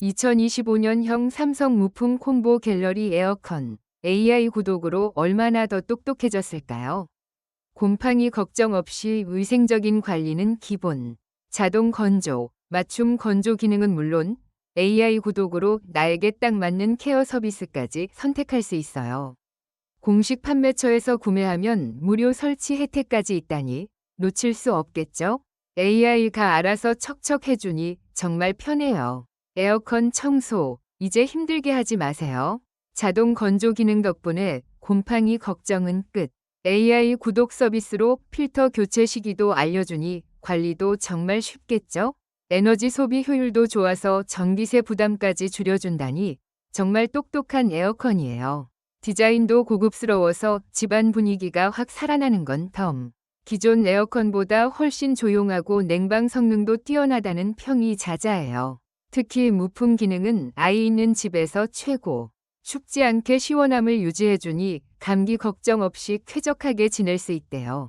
2025년형 삼성 무풍 콤보 갤러리 에어컨 AI 구독으로 얼마나 더 똑똑해졌을까요? 곰팡이 걱정 없이 위생적인 관리는 기본. 자동 건조, 맞춤 건조 기능은 물론 AI 구독으로 나에게 딱 맞는 케어 서비스까지 선택할 수 있어요. 공식 판매처에서 구매하면 무료 설치 혜택까지 있다니 놓칠 수 없겠죠? AI가 알아서 척척 해주니 정말 편해요. 에어컨 청소, 이제 힘들게 하지 마세요. 자동 건조 기능 덕분에 곰팡이 걱정은 끝. AI 구독 서비스로 필터 교체 시기도 알려주니 관리도 정말 쉽겠죠? 에너지 소비 효율도 좋아서 전기세 부담까지 줄여준다니 정말 똑똑한 에어컨이에요. 디자인도 고급스러워서 집안 분위기가 확 살아나는 건 덤. 기존 에어컨보다 훨씬 조용하고 냉방 성능도 뛰어나다는 평이 자자해요. 특히 무풍 기능은 아이 있는 집에서 최고. 춥지 않게 시원함을 유지해주니 감기 걱정 없이 쾌적하게 지낼 수 있대요.